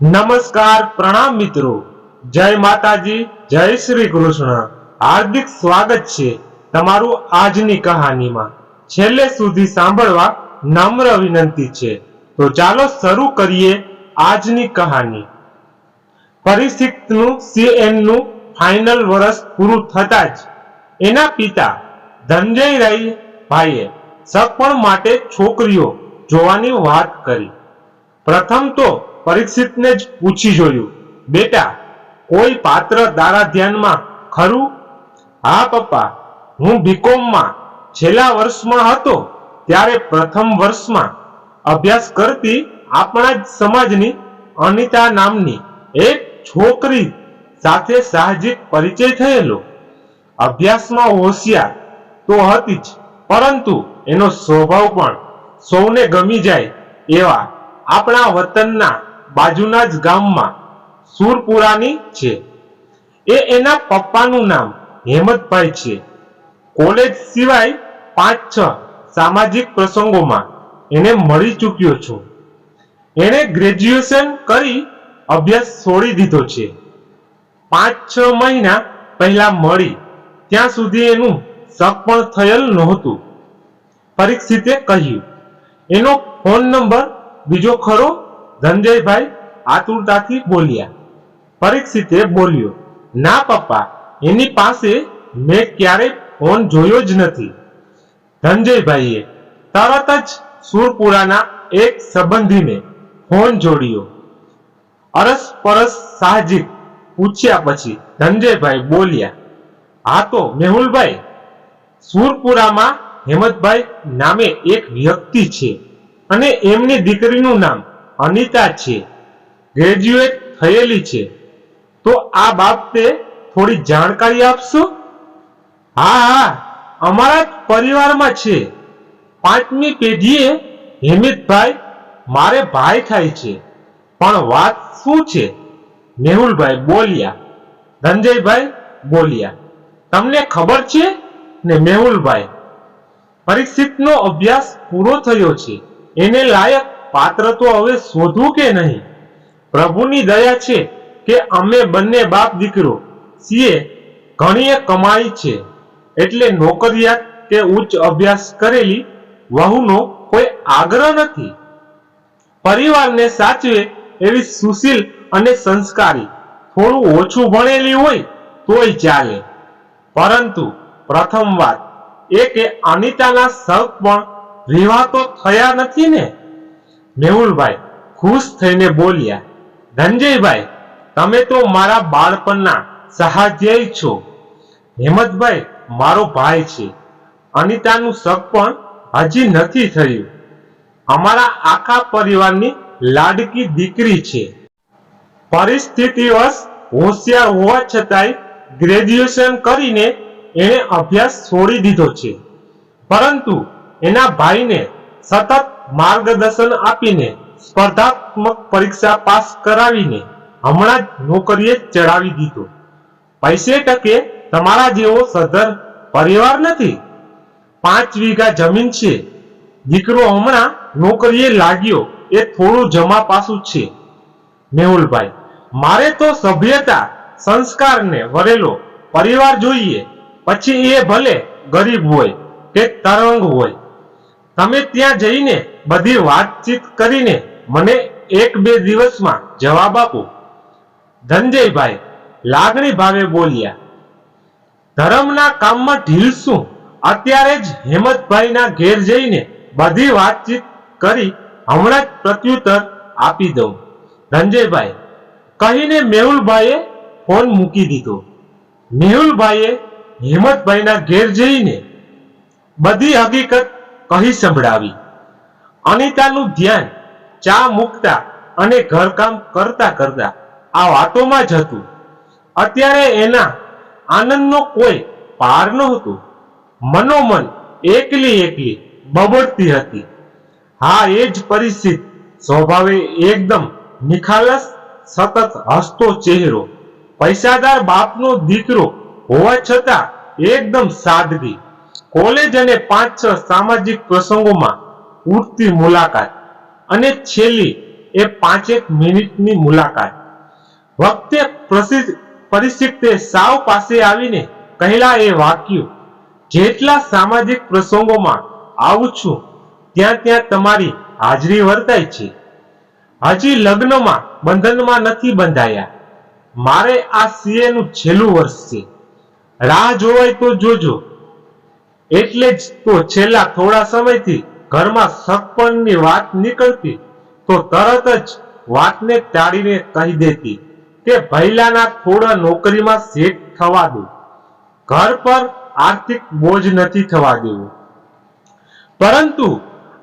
નમસ્કાર પ્રણામ મિત્રો. જય માતાજી, જય શ્રી કૃષ્ણ. હાર્દિક સ્વાગત છે તમારું આજની કહાનીમાં. છેલ્લે સુધી સાંભળવા નમ્ર વિનંતી છે. તો ચાલો શરૂ કરીએ આજની કહાની. પરિસ્થિતનું CN નું ફાઇનલ વર્ષ પૂરું થતા જ એના પિતા ધનજય રાય ભાઈએ સગપણ માટે છોકરીઓ જોવાની વાત કરી. પ્રથમ તો પરીક્ષિતને જ પૂછી જોયું. બેટા, કોઈ પાત્ર તારા ધ્યાનમાં ખરું? હા, પપ્પા. હું બીકોમમાં છેલ્લા વર્ષમાં હતો. ત્યારે પ્રથમ વર્ષમાં અભ્યાસ કરતી આપણા જ સમાજની અનિતા નામની એક છોકરી સાથે સાહજિક પરિચય થયેલો. અભ્યાસમાં હોશિયાર તો હતી જ, પરંતુ એનો સ્વભાવ પણ સૌને ગમી જાય એવા આપણા વતનના બાજુના જ ગામમાં સુરપુરાની છે. એ એના પપ્પાનું નામ હેમંતભાઈ છે. કોલેજ સિવાય પાંચ છ સામાજિક પ્રસંગોમાં એને મળી ચૂક્યો છું. એણે ગ્રેજ્યુએશન કરી અભ્યાસ છોડી દીધો છે. પાંચ છ મહિના પહેલા મળી. ત્યાં સુધી એનું શક પણ થયેલ નહોતું. પરીક્ષિતે કહ્યું, એનો ફોન નંબર બીજો ખરો? ધનંજયભાઈ આતુરતાથી બોલ્યા. પરીક્ષિતે બોલ્યો, ના, પપ્પા, એની પાસે મેં ક્યારેય ફોન જોયો જ નથી. ધનંજયભાઈએ તરત જ સુરપુરાના એક સંબંધીને ફોન જોડ્યો. અરસ પરસ સાહજિક પૂછ્યા પછી ધનંજયભાઈ બોલ્યા, હા તો, મેહુલભાઈ, સુરપુરામાં હેમંતભાઈ નામે એક વ્યક્તિ છે અને એમની દીકરીનું નામ અનિતા છે ગ્રેજ્યુએટ થયેલી છે. તો આ બાબતે થોડી જાણકારી આપશો? હા હા, અમારા જ પરિવારમાં છે. પાંચમી પેઢીએ હેમિતભાઈ મારે ભાઈ થાય છે. પણ વાત શું છે? મેહુલભાઈ બોલ્યા. ધનજયભાઈ બોલ્યા. તમને ખબર છે? ને મેહુલભાઈ. પરીક્ષિતનો અભ્યાસ પૂરો થયો છે. એને લાયક પાત્ર તો હવે શોધવું કે નહીં? પ્રભુની દયા છે કે અમે બંને બાપ દીકરો છીએ, ઘણીએ કમાઈ છે. એટલે નોકરિયાત કે ઉચ્ચ અભ્યાસ કરેલી વહુનો કોઈ આગ્રહ નથી. પરિવારને સાચવે એવી સુશીલ અને સંસ્કારી. થોડું ઓછું ભણેલી હોય તોય ચાલે. પરંતુ પ્રથમ વાત એ કે અનિતાના શક પણ રીવાતો થયા નથી ને? મેહુલભાઈ, ખુશ થઈને બોલ્યા, ધનજયભાઈ, તમે તો મારા બાળપણના સહાધ્યાયી છો. હેમંતભાઈ, મારો ભાઈ છે. અનિતાનું શક પણ હજી નથી થયું. અમારા આખા પરિવારની લાડકી દીકરી છે. પરિસ્થિતિવશ હોશિયાર હોવા છતાંય ગ્રેજ્યુએશન કરીને એણે અભ્યાસ છોડી દીધો છે. પરંતુ એના ભાઈને સતત માર્ગદર્શન આપીને સ્પર્ધાત્મક પરીક્ષા પાસ કરાવીને હમણાં જ નોકરીએ ચડાવી દીધો. પૈસે ટકે તમારા જેવો સધર પરિવાર નથી. પાંચ વીઘા જમીન છે. દીકરો હમણાં નોકરીએ લાગ્યો એ થોડું જમા પાસું છે. મેહુલભાઈ, મારે તો સભ્યતા સંસ્કારને વરેલો પરિવાર જોઈએ. પછી એ ભલે ગરીબ હોય કે તરંગ હોય તમે ત્યાં જઈને બધી વાતચીત કરીને મને એક બે દિવસમાં જવાબ આપો. ધનજયભાઈ લાગણી ભાવે બોલ્યા, ધર્મના કામમાં ઢીલ શું અત્યારે જ હેમંતભાઈના ઘેર જઈને બધી વાતચીત કરી હમણાં જ પ્રત્યુત્તર આપી દઉં. ધનજયભાઈ કહીને મેહુલભાઈએ ફોન મૂકી દીધો. મેહુલભાઈએ હિંમતભાઈના ઘેર જઈને બધી હકીકત કહી સંભળાવી. અનિતાનું ધ્યાન ચા મૂકતા અને ઘરકામ કરતા કરતા આ વાતોમાં જ હતું. અત્યારે એના આનંદનો કોઈ પાર નહોતો. મનોમન એકલી એકલી બબડતી હતી. હા, એ જ પરિસ્થિતિ સ્વભાવે એકદમ નિખાલસ, સતત હસતો ચહેરો. પૈસાદાર બાપનો દીકરો હોવા છતાં એકદમ સાદગી. કોલેજ અને પાંચ છ સામાજિક પ્રસંગોમાં ઉઠતી મુલાકાત. અને છેલ્લી એ પાંચેક મિનિટની મુલાકાત. વખતે પ્રસિદ્ધ પરિસ્થિતિ સાવ પાસે આવીને કહેલા એ વાક્યું, જેટલા સામાજિક પ્રસંગોમાં આવું છું, ત્યાં ત્યાં તમારી હાજરી વર્તાય છે. હજી લગ્નમાં બંધનમાં નથી બંધાયા. મારે આ સીએ નું છેલ્લું વર્ષ છે. રાહ જોવાય તો જોજો. એટલે જ તો છેલ્લા થોડા સમયથી ઘરમાં સગપણની વાત નીકળતી તો તરત જ વાતને ટાળીને કહી દેતી કે ભૈલાના થોડા નોકરીમાં સેટ થવા દો ઘર પર આર્થિક બોજ નથી થવા દેવો. પરંતુ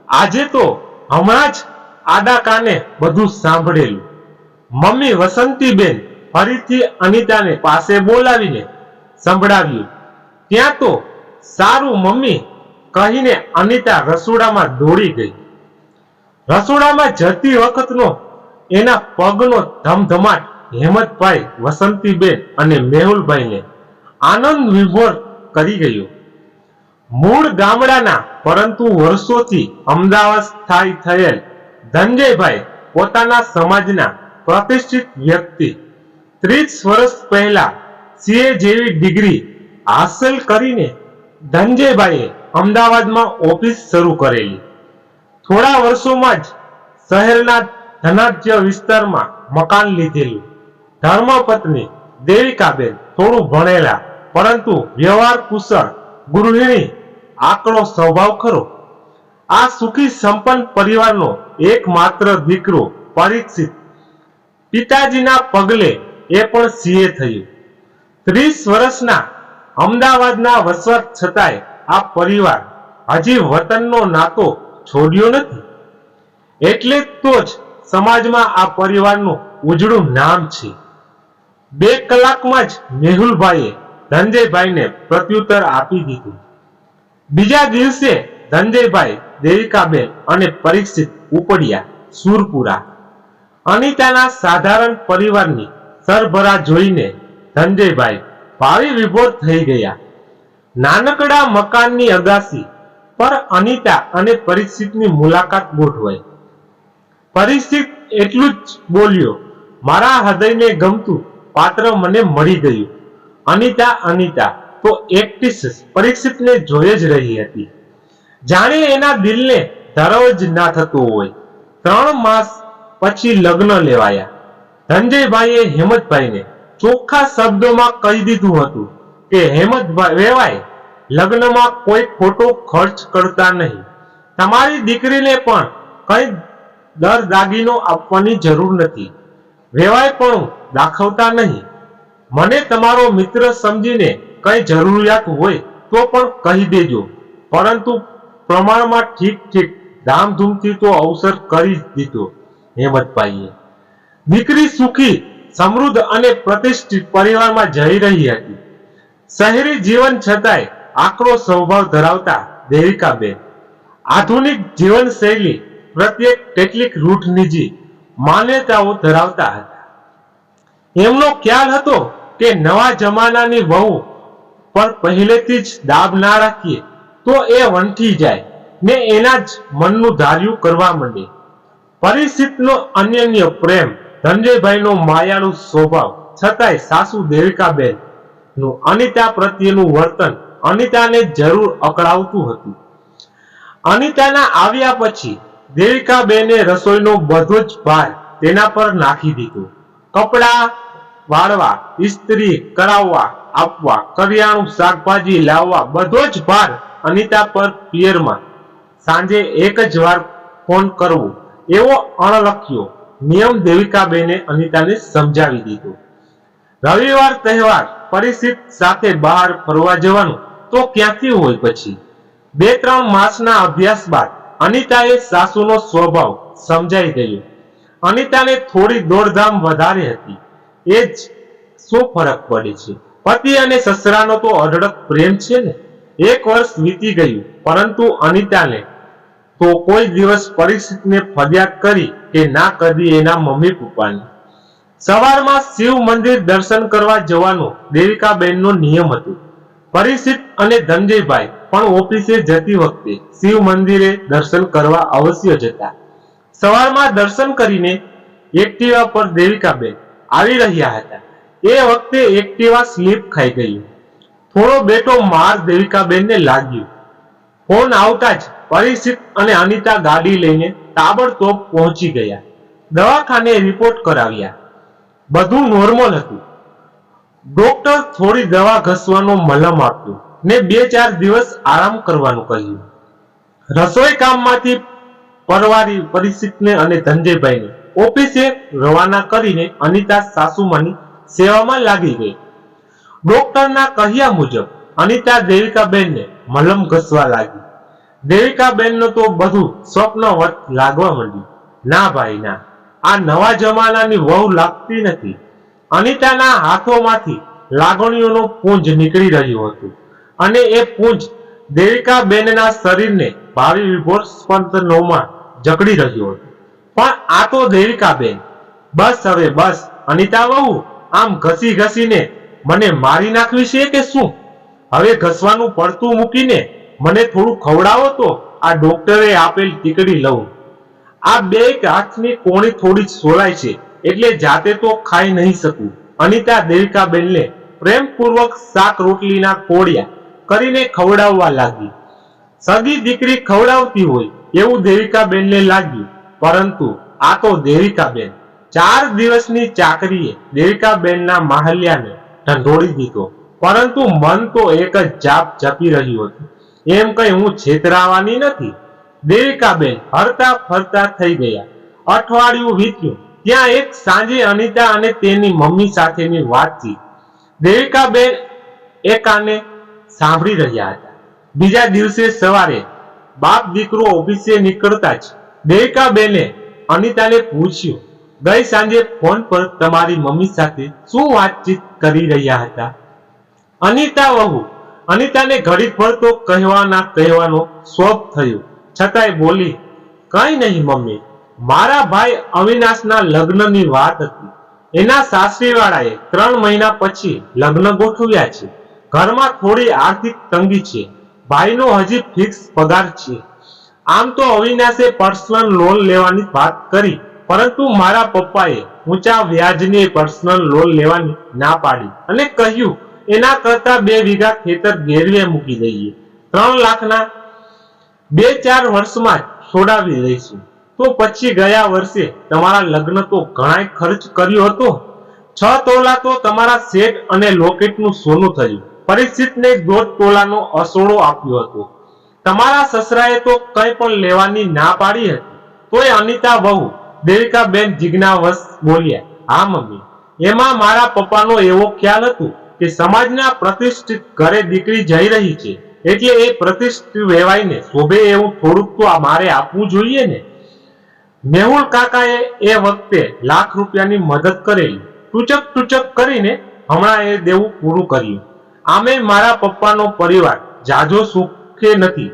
આજે તો હમણાં જ આડા કાને બધું સાંભળેલું. મમ્મી વસંતીબેન ફરીથી અનિતાને પાસે બોલાવીને સંભળાવ્યું. ત્યાં તો સારું મમ્મી કહીને અનિતા રસોડામાં દોડી ગઈ. રસોડામાં જતી વખતનો એના પગનો ધમધમાટ હેમંતભાઈ, વસંતીબેન અને મેહુલભાઈને આનંદ વિભોર કરી ગયો. મૂળ ગામડાના, પરંતુ વર્ષોથી અમદાવાદ સ્થાયી થયેલ ધનજયભાઈ પોતાના સમાજના પ્રતિષ્ઠિત વ્યક્તિ. ત્રીસ વર્ષ પહેલા સીએ જેવી ડિગ્રી હાંસલ કરીને ધનંજયભાઈએ અમદાવાદમાં ઓફિસ શરૂ કરેલી. થોડા વર્ષોમાં જ શહેરના ધનાઢ્ય વિસ્તારમાં મકાન લીધેલું. ધર્મપત્ની દેવિકાબેન થોડું ભણેલા, પરંતુ વ્યવહાર કુશળ, ગૃહિણી આકડો સ્વભાવ ખરો. આ સુખી સંપન્ન પરિવારનો એકમાત્ર દીકરો પરીક્ષિત પિતાજીના પગલે એ પણ સીએ થયું. ત્રીસ વર્ષના અમદાવાદના વસવાટ છતાંય આ પરિવાર હજી વતનનો નાતો છોડ્યો નથી. એટલે તો જ સમાજમાં આ પરિવારનું ઉજળું નામ છે. બે કલાકમાં જ મેહુલભાઈએ ધનજયભાઈને પ્રત્યુત્તર આપી દીધું. બીજા દિવસે ધનજયભાઈ દેવિકાબેન અને પરીક્ષિત ઉપડ્યા, સુરપુરા અનિતાના સાધારણ પરિવારની સરભરા જોઈને ધનંજયભાઈ ભાવિ વિભોર થઈ ગયા. નાનકડા મકાનની અગાસી પર અનિતા અને પરિસ્થિતની મુલાકાત ગોઠવાઈ. પરિસ્થિત એટલું જ બોલ્યો, મારા હૃદયને ગમતું પાત્ર મને મળી ગયું. અનિતા અનિતા, તો એકટીસ પરીક્ષિતને જોઈ જ રહી હતી. જાણે એના દિલને ધરવ જ ના થતું હોય. ત્રણ માસ પછી લગ્ન લેવાયા. ધનજયભાઈએ હેમંતભાઈને ચોખ્ખા શબ્દોમાં કહી દીધું હતું કે હેમંતભાઈ વેવાય લગ્નમાં કોઈ ખોટો ખર્ચ કરતા નહીં. તમારી દીકરીને પણ કંઈ દર દાગીનો આપવાની જરૂર નથી. વેવાય પણ દાખવતા નહીં. મને તમારો મિત્ર સમજીને કંઈ જરૂરિયાત હોય તો પણ કહી દેજો. પરંતુ પ્રમાણમાં ઠીક ઠીક ધામધૂમથી તો અવસર કરી દીધો, હેમંતભાઈએ. દીકરી સુખી સમૃદ્ધ અને પ્રતિષ્ઠિત પરિવારમાં જઈ રહી હતી. શહેરી જીવન છતાંય આકરો સ્વભાવ ધરાવતા દેવિકાબેન. આધુનિક જીવનશૈલી પ્રત્યે કેટલીક રૂઢનિજી માન્યતાઓ ધરાવતા હતા. એમનો ખ્યાલ હતો કે નવા જમાનાની વહુ પર પહેલેથી જ દાબ ના રાખીએ તો એ વંઠી જાય. ને એના જ મનનું ધાર્યું કરવા માંડે. પરિસ્થિતિનો અન્યન્ય પ્રેમ ધનંજયભાઈનો માયાળુ સ્વભાવ, છતાંય સાસુ દેવિકાબેનનું અનિતા પ્રત્યેનું વર્તન અનિતાને જરૂર અકળાવતું હતું. અનિતાના આવ્યા પછી દેવિકાબેને રસોઈનો બધો જ ભાર તેના પર નાખી દીધો. કપડા વાળવા, ઇસ્ત્રી કરાવવા, આપવા, કરિયાણું શાકભાજી લાવવા, બધો જ ભાર અનિતા પર પિયરમાં. સાંજે એક જ વાર ફોન કરવો, એવો અણલખ્યો નિયમ દેવિકાબેને અનિતાને સમજાવી દીધો. રવિવાર તહેવાર પરિસ્થિત સાથે બહાર ફરવા જવાનું તો ક્યાંથી હોય પછી? બે ત્રણ માસના અભ્યાસ બાદ અનિતાએ સાસુનો સ્વભાવ સમજાઈ ગયો. અનિતાને થોડી દોડધામ વધારે હતી. એ જ શું ફરક પડે છે? પતિ અને સસરાનો તો અઢળક પ્રેમ છે ને? એક વર્ષ વીતી ગયું, પરંતુ અનિતાને તો કોઈ દિવસ પરિસ્થિતિને ફરિયાદ કરી કે ના કરી એના મમ્મી પપ્પાની. સવારમાં શિવ મંદિર દર્શન કરવા જવાનો દેવિકાબેનનો નિયમ હતો. પરિસ્થિત અને ધનંજયભાઈ પણ ઓફિસે જતી વખતે શિવ મંદિરે દર્શન કરવા અવશ્ય જતા. સવારમાં દર્શન કરીને એક્ટિવા પર દેવિકાબેન આવી રહ્યા હતા. એ વખતે એક્ટિવા સ્લીપ ખાઈ ગયું થોડો બેટો માર દેવિકાબેનને લાગ્યું. ફોન આવતા જ પરિચિત અને અનિતા ગાડી લઈને તાબડતોબ પહોંચી ગયા. દવાખાને રિપોર્ટ કરાવ્યા. બધું નોર્મલ હતું. ડોક્ટર થોડી દવા ઘસવાનો મલમ આપ્યો ને બે ચાર દિવસ આરામ કરવાનું કહ્યું. રસોઈ કામમાંથી પરવારી પરિસ્થિતને અને ધનજયભાઈને ઓફિસે રવાના કરીને અનિતા સાસુમાની સેવામાં લાગી ગઈ. ડોક્ટરના કહ્યા મુજબ અનિતા દેવિકાબેનને મલમ ઘસવા લાગી. દેવિકાબેનનું તો બધું સ્વપ્નવત લાગવા માંડ્યું. ના ભાઈ, ના. આ નવા જમાનાની વહુ લાગતી નથી. અનિતાના હાથોમાંથી લાગણીઓનું પુંજ નીકળી રહ્યું હતું. અને એ પુંજ દેવિકાબેનના શરીરને ભાવિ વિભોર સ્પંદનોમાં જકડી રહ્યું હતું. પણ આ તો દેવિકાબેન. બસ હવે બસ. અનિતા વહુ, આમ ઘસી ઘસીને મને મારી નાખવી છે કે શું? હવે ઘસવાનું પડતું મૂકીને મને થોડું ખવડાવો તો આ ડોક્ટરે આપેલ ટીકડી લઉં. આ બે હાથની કોણી થોડી સોલાય છે, એટલે જાતે તો ખાઈ નહીં શકું. અનિતા દેવિકાબેનને પ્રેમપૂર્વક શાક રોટલીના કોડિયા કરીને ખવડાવવા લાગી. સગી દીકરી ખવડાવતી હોય એવું દેવિકાબેનને લાગ્યું, પરંતુ આ તો દેવિકાબેન. ચાર દિવસની ચાકરીએ દેવિકાબેનના માહલ્યાને ઢંઢોળી દીધો, પરંતુ મન તો એક જ જાપ જપી રહ્યું હતું. એમ કઈ હું છેતરાવાની નથી. દેવિકાબેન હરતા ફરતા થઈ ગયા. અઠવાડિયું વીત્યું. ત્યાં એક સાંજે અનિતા અને તેની મમ્મી સાથેની વાતચીત. દેવિકાબેન એકાને સાંભળી રહ્યા હતા. બીજા દિવસે સવારે બાપ દીકરો ઓફિસે નીકળતા જ દેવિકાબેને અનિતાને પૂછ્યું, ગઈ સાંજે ફોન પર તમારી મમ્મી સાથે શું વાતચીત કરી રહ્યા હતા? અનિતા વહુ અનિતાને ઘડી ભર તો કહેવાના કહેવાનો શોખ થયો. છતાંય બોલી, કઈ નહીં મમ્મી, મારા ભાઈ અવિનાશના લગ્નની વાત હતી. એના સાસરીવાળાએ ત્રણ મહિના પછી લગ્ન ગોઠવ્યા છે. ઘરમાં થોડી આર્થિક તંગી છે. ભાઈનો હજી ફિક્સ પગાર છે. આમ તો અવિનાશે પર્સનલ લોન લેવાની વાત કરી, પરંતુ મારા પપ્પાએ ઊંચા વ્યાજની પર્સનલ લોન લેવાની ના પાડી અને કહ્યું એના કરતા બે વીઘા ખેતર ગેરવે મૂકી દઈએ. ત્રણ લાખના બે ચાર વર્ષમાં છોડાવી દઈશું. તો પછી ગયા વર્ષે તમારા લગ્ન તો ઘણાય ખર્ચ કર્યો હતો. છ તોલા તો તમારા સેટ અને લોકેટનું સોનું થયું. પરિસ્થિતને દોઢ તોલાનો અસોડો આપ્યો હતો. તમારા સસરાએ તો કંઈ પણ લેવાની ના પાડી હતી. તોય અનિતા વહુ દેવિકાબેન જિજ્ઞાવશ બોલ્યા, હા, મમ્મી. એમાં મારા પપ્પાનો એવો ખ્યાલ હતો કે સમાજના પ્રતિષ્ઠિત ઘરે દીકરી જઈ રહી છે, એટલે એ પ્રતિષ્ઠિત વેવાઈને શોભે એવું થોડુંક તો મારે આપવું જોઈએ ને. મેહુલ કાકાએ એ વખતે લાખ રૂપિયાની મદદ કરેલી. ટૂચક ટૂચક કરીને હમણાં એ દેવું પૂરું કર્યું. આમે મારા પપ્પાનો પરિવાર, જાજો સુખે નથી.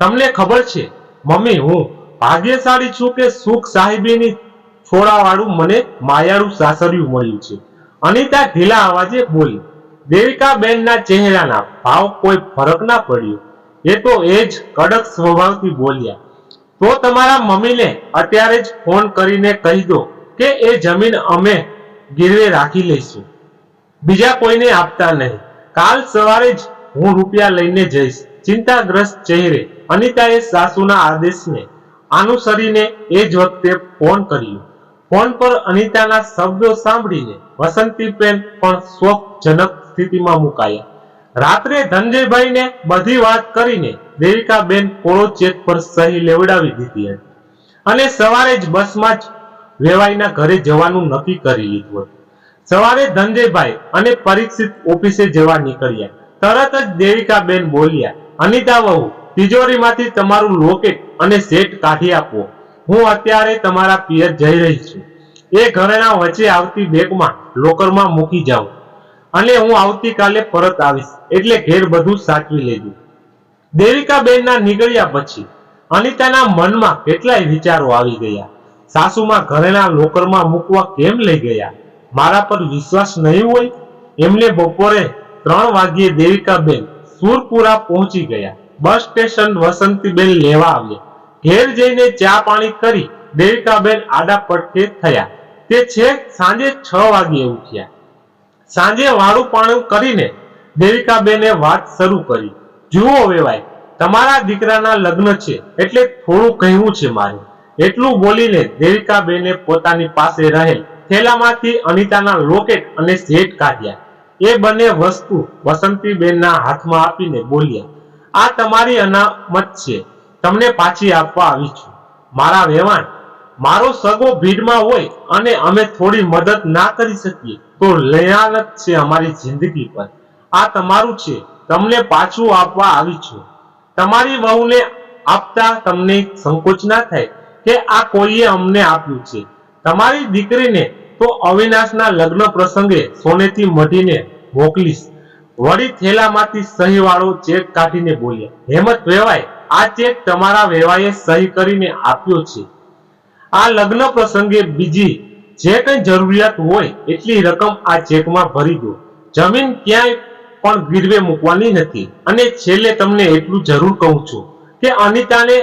તમને ખબર છે, મમ્મી, હું ભાગ્યશાળી છું કે સુખ સાહેબીની છોડાવાળું મને માયાળું સાસરિયું મળ્યું છે. અનિતા ઢીલા અવાજે બોલી દેવિકાબેનના ચહેરાના ભાવ કોઈ ફરક ના પડ્યો. એ તો એ જ કડક સ્વભાવથી બોલ્યા. તો તમારા મમ્મીને અત્યારે જ ફોન કરીને કહી દો કે એ જમીન અમે ગીરવે રાખી લઈશું. બીજા કોઈને આપતા નહીં. કાલ સવારે જ હું રૂપિયા લઈને જઈશ. ચિંતાગ્રસ્ત ચહેરે અનિતાએ સાસુના આદેશને અનુસરીને એ જ વખતે ફોન કર્યો. ફોન પર અનિતાના શબ્દો સાંભળીને વસંતીબેન પણ શોકજનક સ્થિતિમાં મુકાયા. રાત્રે ધનજયભાઈને બધી વાત કરીને દેવિકાબેન કોળો ચેક પર સહી લેવડાવી દીધી હતી. અને સવારે જ બસમાં જ વેવાઈના ઘરે જવાનું નક્કી કરી લીધું હતું. સવારે ધનજયભાઈ અને પરીક્ષિત ઓફિસે જવા નીકળ્યા. તરત જ દેવિકાબેન બોલ્યા, અનિતા વહુ, તિજોરીમાંથી તમારું લોકેટ અને સેટ કાઢી આપો. હું અત્યારે તમારા પિયર જઈ રહી છું. એ ઘરેણા વચ્ચે આવતી બેગમાં લોકરમાં મૂકી જાઉં. અને હું આવતીકાલે પરત આવીશ, એટલે ઘેર બધું સાચવી લેજો. દેવિકાબેનના નીકળ્યા પછી અનિતાના મનમાં કેટલાય વિચારો આવી ગયા. સાસુમાં ઘરેણા લોકરમાં મૂકવા કેમ લઈ ગયા? મારા પર વિશ્વાસ નહીં હોય? એમને બપોરે ત્રણ વાગ્યે દેવિકાબેન સુરપુરા પહોંચી ગયા. બસ સ્ટેશન વસંતીબેન લેવા આવ્યા. ઘેર જઈને ચા પાણી કરી દેવિકાબેન આડા પડખે થયા. તે છેક સાંજે છ વાગ્યે ઉઠ્યા. સાંજે વાળું પાણું કરીને દેવિકાબેને વાત શરૂ કરી. જુઓ વેવાય તમારા દીકરાના લગ્ન છે, એટલે થોડું કહેવું છે મારે. એટલું બોલીને દેવિકાબેને પોતાની પાસે રહેલ થેલામાંથી અનિતાના લોકેટ અને સેટ કાઢ્યા. એ બંને વસ્તુ વસંતીબેનના હાથમાં આપીને બોલ્યા, આ તમારી અનામત છે. તમને પાછી આપવા આવી છું. મારા વેવાણ મારો સગો ભીડમાં હોય અને અમે થોડી મદદ ના કરી શકીએ, તો લયાનત છે અમારી જિંદગી પર. આ તમારું છે. તમને પાછું આપવા આવી છું. તમારી વહુને આપતા તમને સંકોચ ના થાય કે આ કોઈએ અમને આપ્યું છે. તમારી દીકરીને તો અવિનાશના લગ્ન પ્રસંગે સોનેથી મઢીને મોકલીશ. વળી થેલામાંથી સહીવાળો ચેક કાઢીને બોલ્યા હેમત, વેવાય આ ચેક તમારા વેવાએ સહી કરીને આપ્યો છે. આ લગ્ન પ્રસંગે બીજી જે કંઈ જરૂરિયાત હોય એટલી રકમ આ ચેકમાં ભરી દો. જમીન ક્યાંય પણ ગીરવે મૂકવાની નથી. અને છેલ્લે તમને એટલું જરૂર કહું છું કે અનિતાને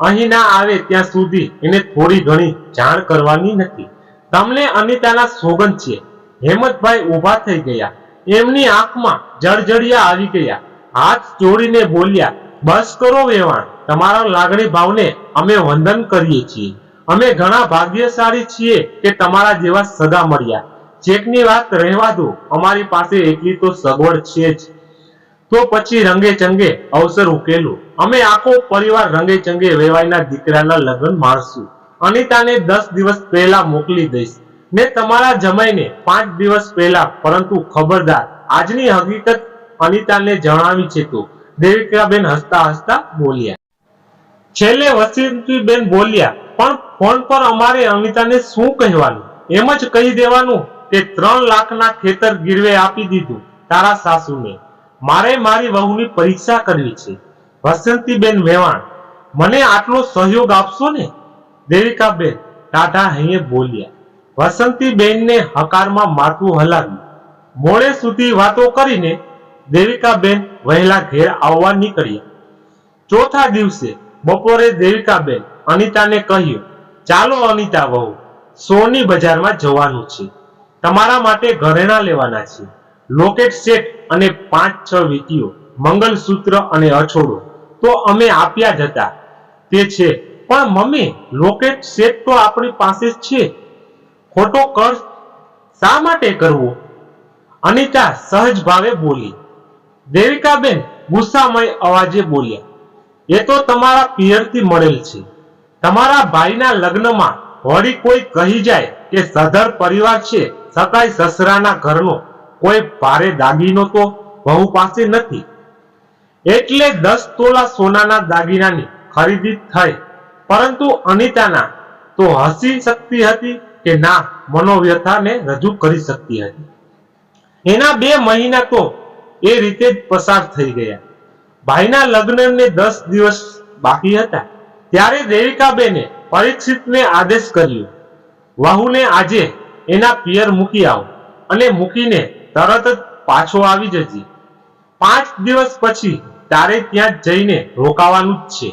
અહીં ના આવે ત્યાં સુધી એને થોડી ઘણી જાણ કરવાની નથી. તમને અનિતાના સોગંદ છે. હેમંતભાઈ ઊભા થઈ ગયા. એમની આંખમાં જળજળિયા આવી ગયા. હાથ જોડીને બોલ્યા બસ કરો વેવાણ. તમારા લાગણી ભાવને અમે વંદન કરીએ છીએ. અમે ઘણા ભાગ્યશાળી છીએ કે તમારા જેવા સગા મળ્યા. ચેકની વાત રહેવા દો. અમારી પાસે એટલી તો સગવડ છે જ. તો પછી રંગે ચંગે અવસર ઉકેલું. અમે આખો પરિવાર રંગે ચંગે વેવાઈના દીકરાના લગ્ન માણશું. અનિતાને દસ દિવસ પહેલા મોકલી દઈશ. ને તમારા જમાઈને પાંચ દિવસ પહેલા, પરંતુ ખબરદાર. આજની હકીકત અનિતાને જણાવી છે તો. દેવિકાબેન હસતા હસતા બોલ્યા. છેલ્લે વસંતીબેન બોલ્યા, પણ ફોન પર અમારે અમિતાને શું કહેવાનું? એમ જ કહી દેવાનું કે ત્રણ લાખના ખેતર ગીરવે આપી દીધું તારા સાસુને. મારે મારી વહુની પરીક્ષા કરવી છે. વસંતીબેન વેવાણ, મને આટલો સહયોગ આપશો ને? દેવિકાબેન ટાટા હૈયે બોલ્યા. વસંતીબેનને હકારમાં માથું હલાવ્યું. મોડે સુધી વાતો કરીને દેવિકાબેન વહેલા ઘેર આવવા નીકળ્યા. ચોથા દિવસે બપોરે દેવિકાબેન અનિતાને કહ્યું, ચાલો અનિતા વહુ, સોની બજારમાં જવાનું છે. તમારા માટે ઘરેણા લેવાના છે. લોકેટ સેટ અને પાંચ છ વીટીઓ, મંગલસૂત્ર અને અછોડો તો અમે આપ્યા જ હતા. તે છે, પણ મમ્મી, લોકેટ સેટ તો આપણી પાસે જ છે. ખોટો ખર્ચ શા માટે કરવો? અનિતા સહજ ભાવે બોલી દેવિકાબેન ગુસ્સામય અવાજે બોલ્યા, એ તો તમારા પિયરથી મળેલ છે. તમારા ભાઈના લગ્નમાં વળી કોઈ કહી જાય કે સધર પરિવાર છે સકાઈ સસરાના ઘરનો કોઈ ભારે દાગીનો તો વહુ પાસે નથી. એટલે દસ તોલા સોનાના દાગીનાની ખરીદી થઈ. પરંતુ અનિતાના તો હસી શકતી હતી કે ના, મનોવ્યથાને રજૂ કરી શકતી હતી. એના બે મહિના તો એ રીતે જ પસાર થઈ ગયા. ભાઈના લગ્નને દસ દિવસ બાકી હતા. ત્યારે દેવિકાબેને પરીક્ષિતને આદેશ કર્યો, વહુને આજે એના પિયર મૂકી આવો અને મૂકીને તરત જ પાછો આવી જજે. પાંચ દિવસ પછી તારે ત્યાં જઈને રોકાવાનું જ છે.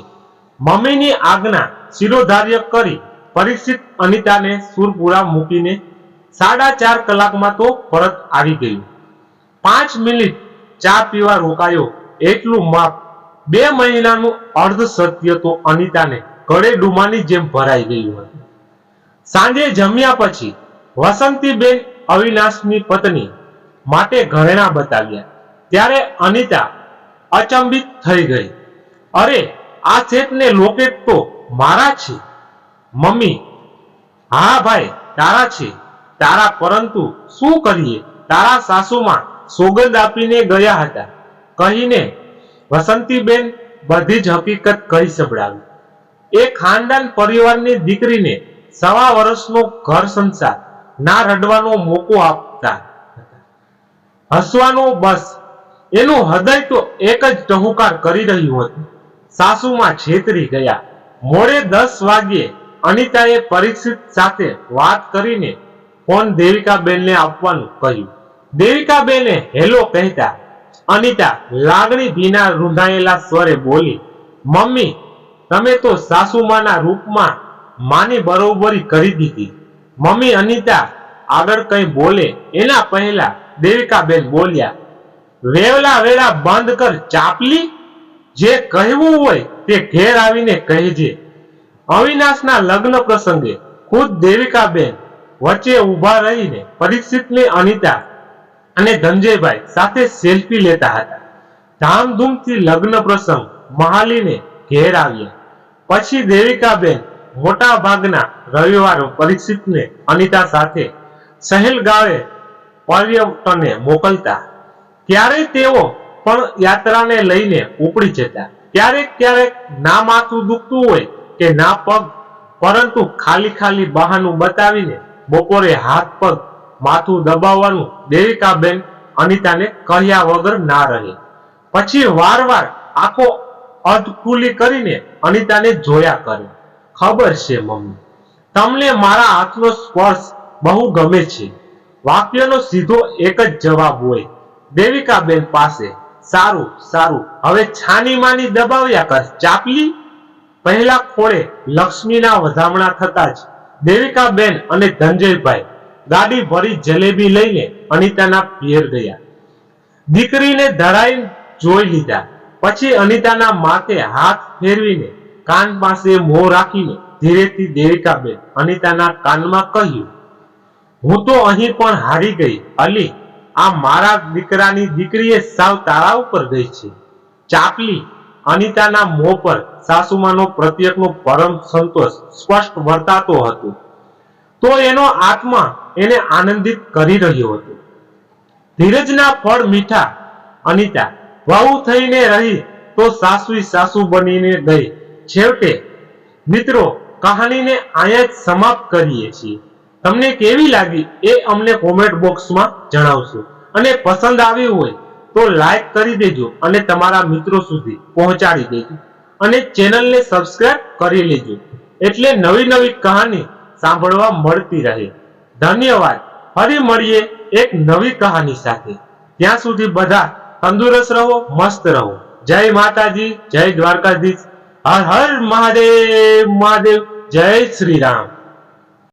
મમ્મીની આજ્ઞા શિરોધાર્ય કરી પરીક્ષિત અનિતાને સુરપુરા મૂકીને સાડા ચાર કલાકમાં તો પરત આવી ગયું. પાંચ મિનિટ ચા પીવા રોકાયો. એટલું માપ બે મહિનાનું અર્ધ સત્ય તો અનિતાને ગળે ડુમાની જેમ ભરાઈ ગયું હતું. સાંજે જમ્યા પછી વસંતીબેન અવિનાશની પત્ની માટે ઘરેણા બતાવ્યા. ત્યારે અનિતા અચંબિત થઈ ગઈ. અરે, આ સેટને લોકેટ તો મારા છે. મમ્મી. હા ભાઈ, તારા છે. તારા, પરંતુ શું કરીએ? તારા સાસુમાં સોગંદ આપીને ગયા હતા. કહીને, વસંતીબેન, બધી જ હકીકત કહી સંભળાવી. એ ખાનદાન પરિવારની દીકરીને સવા વર્ષનો ઘર સંસાર, ના રડવાનો મોકો આપતા હસવાનો બસ, એનું હૃદય તો એક જ ટહુકાર કરી રહ્યું હતું. સાસુમાં છેતરી ગયા. મોડે દસ વાગ્યે અનિતાએ પરીક્ષિત સાથે વાત કરીને ફોન દેવિકાબેનને આપવાનું કહ્યું. દેવિકાબેને હેલો કહેતા, અનિતા, લાગણી ભીના રૂંધાયેલા સ્વરે બોલી, મમ્મી, તમે તો સાસુમાના રૂપમાં માની બરોબરી કરી દીધી. મમ્મી અનિતા આગળ કઈ બોલે? એના પહેલા દેવિકાબેન બોલ્યા, વેવલા વેળા બંધ કર ચાપલી. જે કહેવું હોય તે ઘેર આવીને કહેજે. અવિનાશના લગ્ન પ્રસંગે ખુદ દેવિકાબેન વચ્ચે ઊભા રહીને પરીક્ષિતને અનિતા અને ધનજયભાઈ સાથે સેલ્ફી લેતા હતા. ધામધૂમથી લગ્ન પ્રસંગ મહાલીને ઘેર આવ્યા. પછી દેવિકાબેન મોટા ભાગના રવિવારો પરીક્ષિતને અનિતા સાથે સહેલ ગાવે પર્યટને મોકલતા. ત્યારે તેઓ પણ યાત્રાને લઈને ઉપડી જતા. ક્યારેક ક્યારેક ના માથું દુખતું હોય કે ના પગ, પરંતુ ખાલી ખાલી બહાનું બતાવીને બપોરે હાથ પગ માથું દબાવવાનું દેવિકાબેન અનિતાને કહ્યા વગર ના રહી. પછી વારવાર આંખો અધ ખુલ્લી કરીને અનિતાને જોયા કરે. ખબર છે મમ્મી, તમને મારા હાથનો સ્પર્શ બહુ ગમે છે. વાક્યનો સીધો એક જ જવાબ હોય, દેવિકાબેન પાસે, સારું સારું, હવે છાની માની દબાવ્યા કર, ચાપલી. પહેલા ખોળે લક્ષ્મીના વધામણા થતા જ દેવિકાબેન અને ધનંજયભાઈ ગાડી ભરી જલેબી લઈને અનિતાના પિયર ગયા દીકરીને ધરાઈ જોઈ લીધા. પછી અનિતાના માથે હાથ ફેરવીને કાન પાસે મોં રાખીને ધીરેથી દેવિકાબેન અનિતાના કાનમાં કહ્યું, હું તો અહીં પણ હારી ગઈ. અલી, આ મારા દીકરાની દીકરીએ સાવ તારા ઉપર ગઈ છે. ચાપલી અનિતાના મોં પર સાસુમાનો પ્રત્યેકનો પરમ સંતોષ સ્પષ્ટ વર્તાતો હતો. તો એનો આત્મા એને આનંદિત કરી રહ્યો હતો. ધીરજના ફળ મીઠા, અનિતા, વહુ થઈને રહી તો સાસુઈ સાસુ બનીને ગઈ. છેવટે, મિત્રો, કહાનીને અહીંયા જ સમાપ્ત કરીએ છીએ. તમને કેવી લાગી એ અમને કોમેન્ટ બોક્સમાં જણાવશો. અને પસંદ આવ્યું હોય તો લાઈક કરી દેજો અને તમારા મિત્રો સુધી પહોંચાડી દેજો. અને ચેનલને સબસ્ક્રાઇબ કરી લેજો. એટલે નવી નવી કહાની સાંભળવા મળતી રહે. ધન્યવાદ. ફરી મળીએ એક નવી કહાની સાથે. ત્યાં સુધી બધા તંદુરસ્ત રહો, મસ્ત રહો. જય માતાજી, જય દ્વારકાધીશ. હર હર મહાદેવ મહાદેવ. જય શ્રી રામ.